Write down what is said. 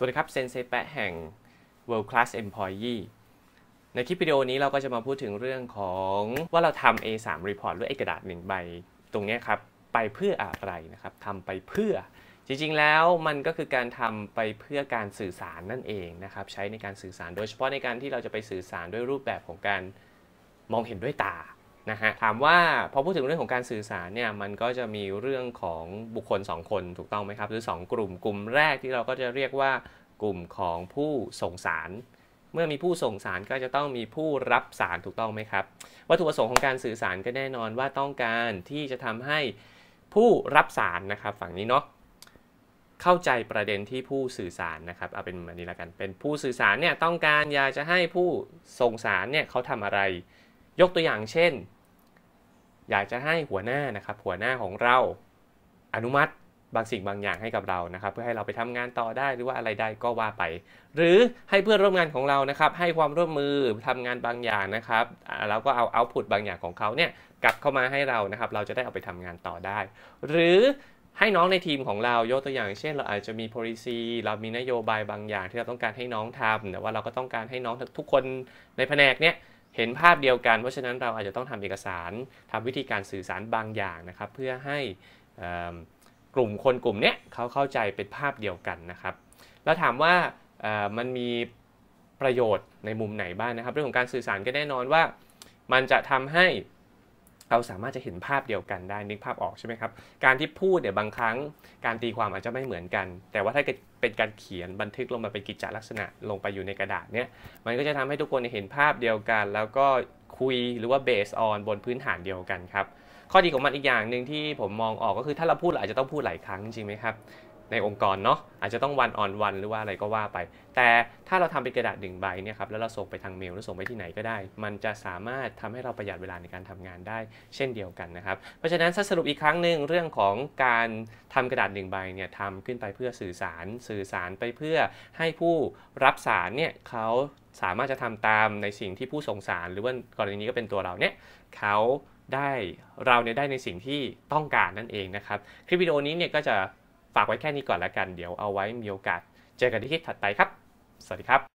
สวัสดีครับ เซนเซแปะแห่ง World Class Employee ในคลิปวิดีโอนี้เราก็จะมาพูดถึงเรื่องของว่าเราทำ A3 Report ด้วยเอกระดาษหนึ่งใบ ตรงนี้ครับ ไปเพื่ออะไรนะครับทำไปเพื่อ จริงๆแล้วมันก็คือการทำไปเพื่อการสื่อสารนั่นเองนะครับ ใช้ในการสื่อสารโดยเฉพาะในการที่เราจะไปสื่อสารด้วยรูปแบบของการมองเห็นด้วยตา นะฮะถามว่าพอพูดถึงเรื่องของการสื่อสารเนี่ยมันก็จะมีเรื่องของบุคคล 2 คนถูกต้องไหมครับ หรือ 2 กลุ่มกลุ่มแรกที่เราก็จะเรียกว่ากลุ่มของผู้ส่งสาร เมื่อมีผู้ส่งสารก็จะต้องมีผู้รับสารถูกต้องไหมครับ วัตถุประสงค์ของการสื่อสารก็แน่นอนว่าต้องการที่จะทำให้ผู้รับสารนะครับฝั่งนี้เนาะเข้าใจประเด็นที่ผู้สื่อสารนะครับเอาเป็นแบบนี้ละกัน เป็นผู้สื่อสารเนี่ยต้องการอยากจะให้ผู้ส่งสารเนี่ยเขาทำอะไร ยกตัวอย่างเช่น อยากจะให้หัวหน้านะครับหัวหน้าของเราอนุมัติบางสิ่งบางอย่างให้กับเรานะครับ เพื่อให้เราไปทำงานต่อได้หรือว่าอะไรได้ก็ว่าไป หรือให้เพื่อนร่วมงานของเรานะครับ ให้ความร่วมมือทำงานบางอย่างนะครับแล้วก็เอาเอาพุตบางอย่างของเขาเนี่ยกลับเข้ามาให้เรานะครับ เราจะได้เอาไปทำงานต่อได้ หรือให้น้องในทีมของเรายกตัวอย่าง เช่น เราอาจจะมี policy เรามีนโยบายบางอย่างที่เราต้องการให้น้องทำแต่ว่าเราก็ต้องการให้น้องทุกคนในแผนกเนี่ย เห็นภาพเดียวกัน เพราะฉะนั้นเราอาจจะต้องทำเอกสารทำวิธีการสื่อสารบางอย่างนะครับ เพื่อให้กลุ่มคนกลุ่มนี้เขาเข้าใจเป็นภาพเดียวกันนะครับ แล้วถามว่ามันมีประโยชน์ในมุมไหนบ้างนะครับ เรื่องของการสื่อสารก็แน่นอนว่า มันจะทำให้ เราสามารถจะเห็นภาพเดียวกันได้นึกภาพออกใช่ไหมครับ การที่พูดเนี่ยบางครั้งการตีความอาจจะไม่เหมือนกัน แต่ว่าถ้าเกิดเป็นการเขียนบันทึกลงมาเป็นกิจจลักษณะลงไปอยู่ในกระดาษเนี่ยมันก็จะทำให้ทุกคนเห็นภาพเดียวกัน แล้วก็คุยหรือว่าเบสออนบนพื้นฐานเดียวกันครับข้อดีของมันอีกอย่างหนึ่งที่ผมมองออกก็คือถ้าเราพูดเราอาจจะต้องพูดหลายครั้งจริงไหมครับ ในองค์กรเนาะอาจจะต้องวันออนวันหรือว่าอะไรก็ว่าไป แต่ถ้าเราทำเป็นกระดาษหนึ่งใบเนี่ยครับแล้วเราส่งไปทางเมลหรือส่งไปที่ไหนก็ได้ มันจะสามารถทำให้เราประหยัดเวลาในการทำงานได้ เช่นเดียวกันนะครับ เพราะฉะนั้นสรุปอีกครั้งหนึ่งเรื่องของการทำกระดาษหนึ่งใบเนี่ยทำขึ้นไปเพื่อสื่อสาร สื่อสารไปเพื่อให้ผู้รับสารเนี่ยเขาสามารถจะทำตามในสิ่งที่ผู้ส่งสาร หรือว่ากรณีนี้ก็เป็นตัวเราเนี่ยเขาได้เราเนี่ยได้ในสิ่งที่ต้องการนั่นเองนะครับ คลิปวิดีโอนี้เนี่ยก็จะ ฝากไว้แค่นี้ก่อนละกัน เดี๋ยวเอาไว้มีโอกาส เจอกันที่คลิปถัดไปครับ สวัสดีครับ